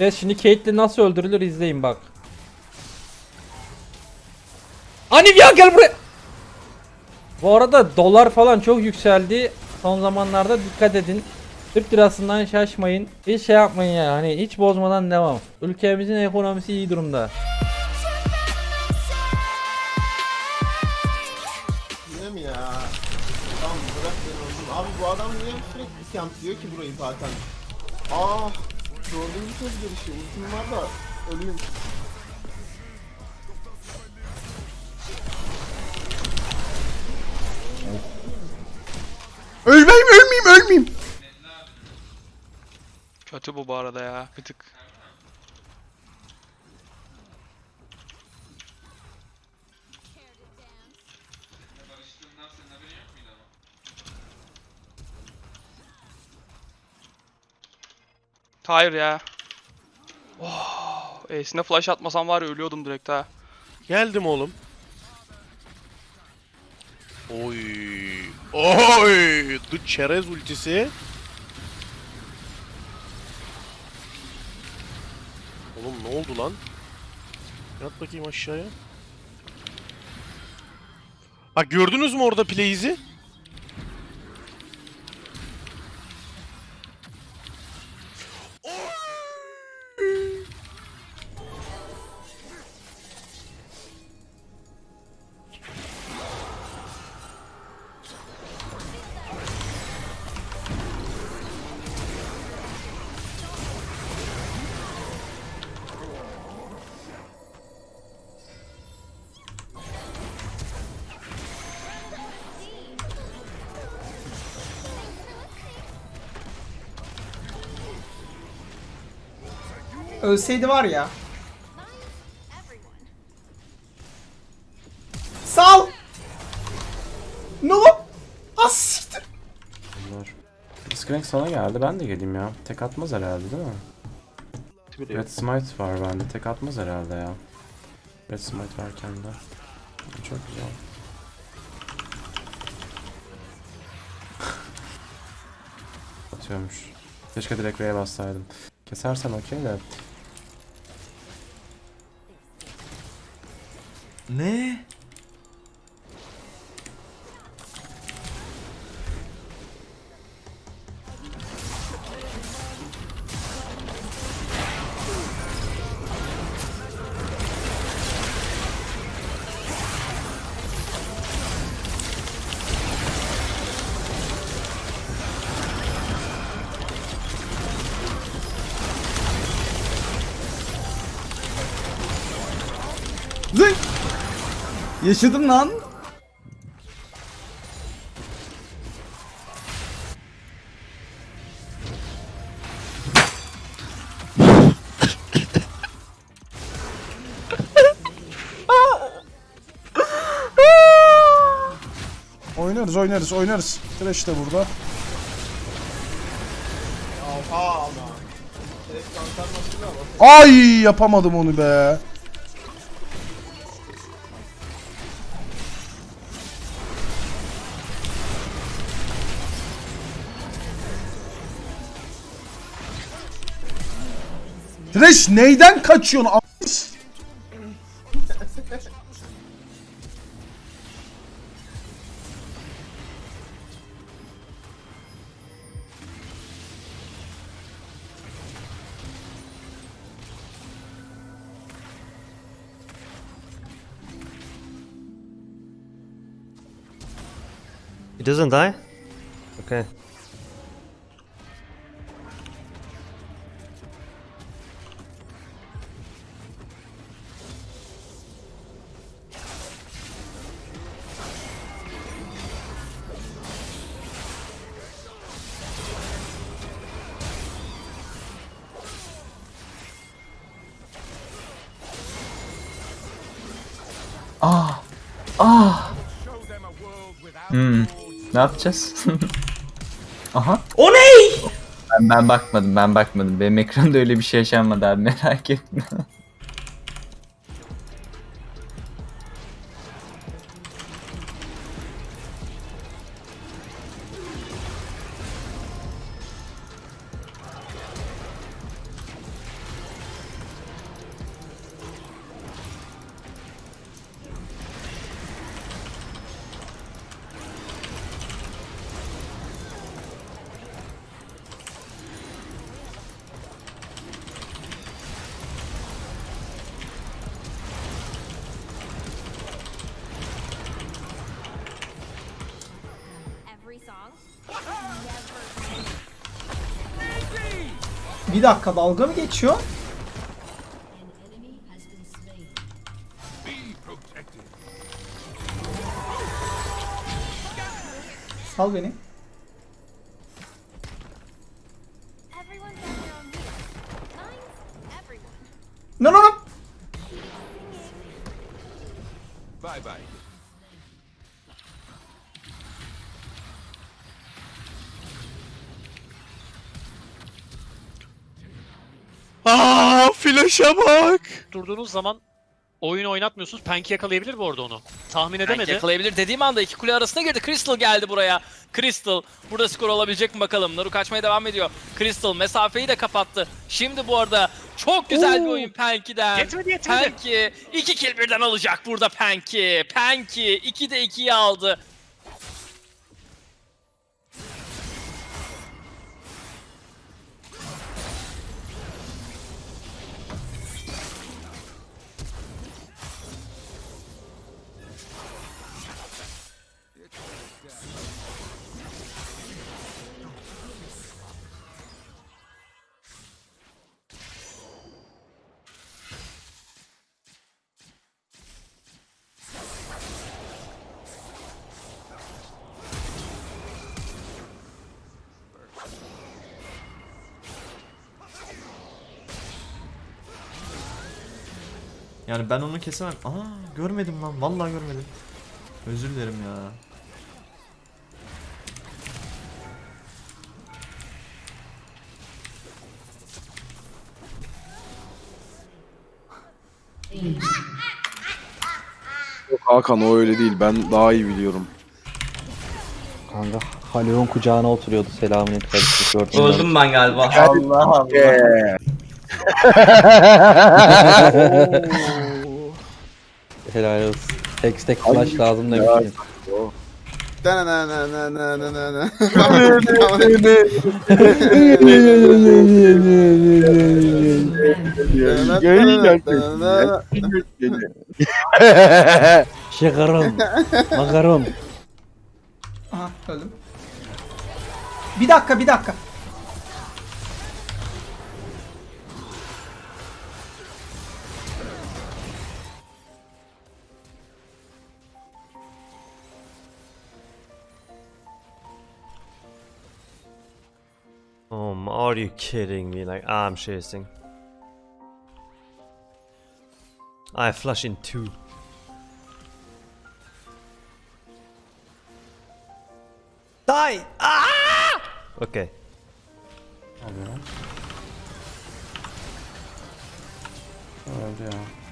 Evet şimdi Caitlyn nasıl öldürülür izleyin bak. Anivia gel buraya. Bu arada dolar falan çok yükseldi. Son zamanlarda dikkat edin. Türk lirasından şaşmayın. Hiç şey yapmayın ya. Hani hiç bozmadan devam. Ülkemizin ekonomisi iyi durumda. Yine ya? Tamam. Abi bu adam niye sürekli kempliyor ki burayı zaten? Ah! Dördüncü kez görüşüyor. Ultim var da öleyim. Ölmeyeyim ölmeyeyim ölmeyeyim. Kötü bu bu arada ya. Bir tık. Hayır ya. Oh, E'sine flash atmasam var ya ölüyordum direkt ha. Geldim oğlum. Oy. Oy. The çerez ultisi. Oğlum ne oldu lan? Yat bakayım aşağıya. Bak gördünüz mü orada plays'i? Ölseydi var ya. Sal. No. As siktir. Bunlar. Skrank sana geldi. Ben de geleyim ya. Tek atmaz herhalde değil mi? Red Smite var bende. Tek atmaz herhalde ya. Red Smite varken de. Çok güzel. Atıyormuş. Keşke direkt R'ye bassaydım. Kesersen okey de. Ne? Yaşadım lan. Oynarız oynarız oynarız. Thresh de burada. Ay yapamadım onu be. Thresh neyden kaçıyorsun? a- It doesn't die? Okay. Ah. Ah. Hmm. Ne yapacağız? Aha. O ne? Ben, ben bakmadım, ben bakmadım. Benim ekranda öyle bir şey yaşanmadı abi merak etme. Bir dakika dalga mı geçiyor? Sal beni. Aa, flash'a bak. durduğunuz zaman oyun oynatmıyorsunuz. Penki yakalayabilir mi orada onu? Tahmin edemedi. Yakalayabilir dediğim anda iki kule arasına girdi. Crystal geldi buraya. Crystal burada skor alabilecek mi bakalım. Naru kaçmaya devam ediyor. Crystal mesafeyi de kapattı. Şimdi bu arada çok güzel bir oyun Penki'den. Yetmedi yetmedi. Penki iki kill birden alacak burada Penki. Penki 2 de 2'yi aldı. Yani ben onu kesemem. Aa görmedim lan. Vallahi görmedim. Özür dilerim ya. Yok Hakan o öyle değil. Ben daha iyi biliyorum. Kanka Halil'in kucağına oturuyordu selamını karıştı gördüm. Öldüm ben galiba. Allah Allah. Helal olsun. Tek tek flash lazım demiştim. Şekarım. Makarım. Aha öldüm. Bir dakika bir dakika. Um, are you kidding me? Like I'm chasing. I flush in two. Die! Ah! Okay. Alıyorum. Öldü ya.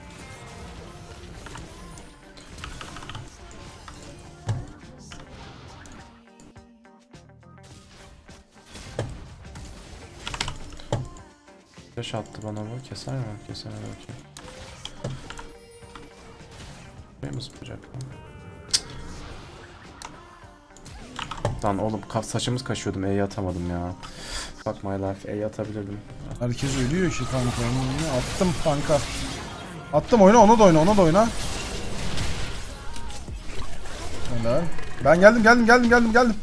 Flash attı bana bu. Keser mi? Keser belki. Buraya mı zıplayacak lan? Lan oğlum saçımız kaşıyordum. E'yi atamadım ya. Fuck my life. E'yi atabilirdim. Herkes ölüyor ki kanka. Attım kanka. Attım oyna ona da oyna ona da oyna. Helal. Ben geldim geldim geldim geldim geldim.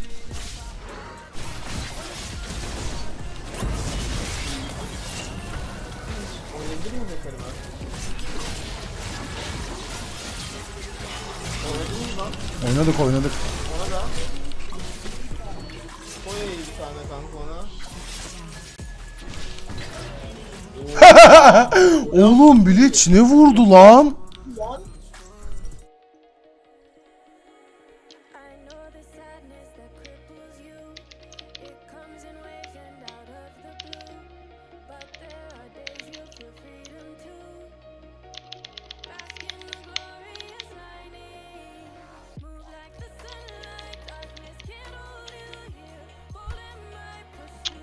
Oynadık oynadık. Ona da. Koyayım bir tane kanka ona. Oğlum Bleach ne vurdu lan?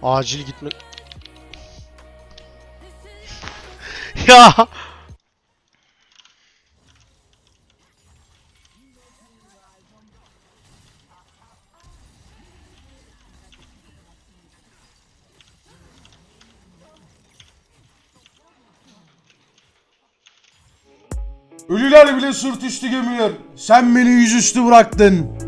Acil gitme. ya. Ölüler bile sırt üstü gömülür. Sen beni yüzüstü bıraktın.